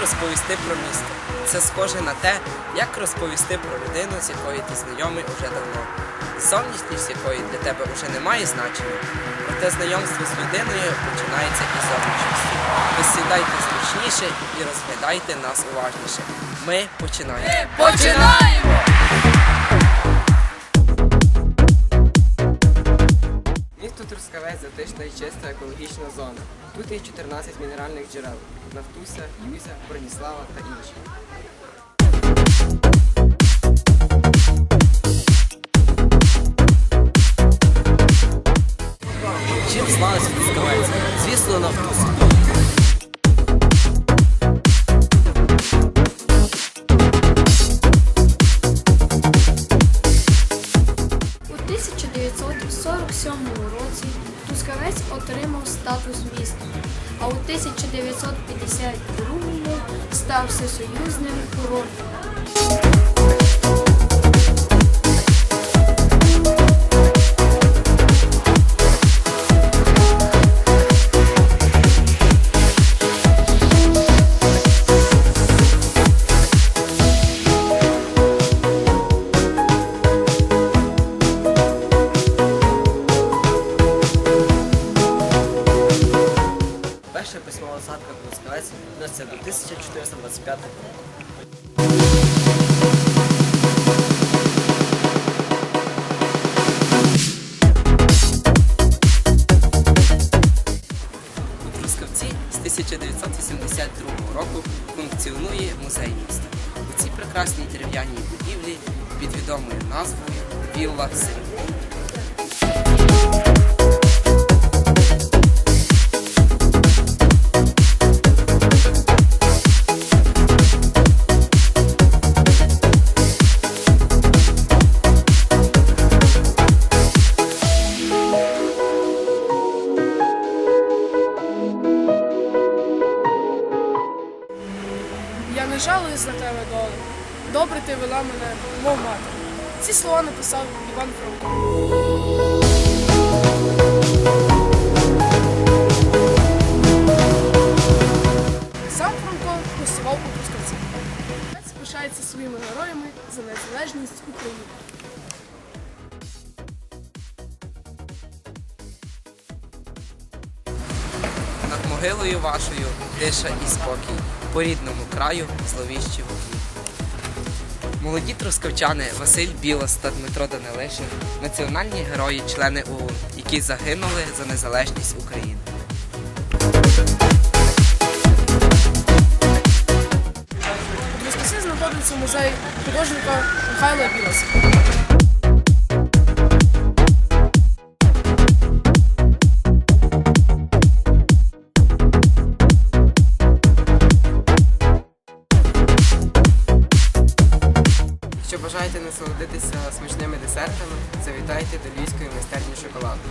розповісти про місто? Це схоже на те, як розповісти про людину, з якою ти знайомий уже давно. Зовнішність якої для тебе вже не має значення. Проте знайомство з людиною починається із. Ви сідайте зручніше і розглядайте нас уважніше. Ми починаємо. Ми Починаємо! Трускавець затишна і чиста екологічна зона. Тут є 14 мінеральних джерел Нафтуся, Юзя, Броніслава та інші. Році Трускавець отримав статус міста, а у 1952 став всесоюзним курортом. Трускавець до 1425 року. У Трускавці з 1982 року функціонує музей міста. У цій прекрасній дерев'яній будівлі під відомою назвою Вілла Син. Я за тебе, доле. Добре ти вела мене, мов мати. Ці слова написав Іван Франко. Гостював у Трускавці. Трускавець пишається своїми героями за незалежність України. Над могилою вашою тиша і спокій, по рідному краю зловіщі вогні. Молоді трускавчани Василь Білос та Дмитро Данилишин – національні герої, члени ОУН, які загинули за незалежність України. Трускавці знаходиться музей художника Михайла Білоса. бажаєте насолодитися смачними десертами, завітайте до Львівської майстерні шоколаду.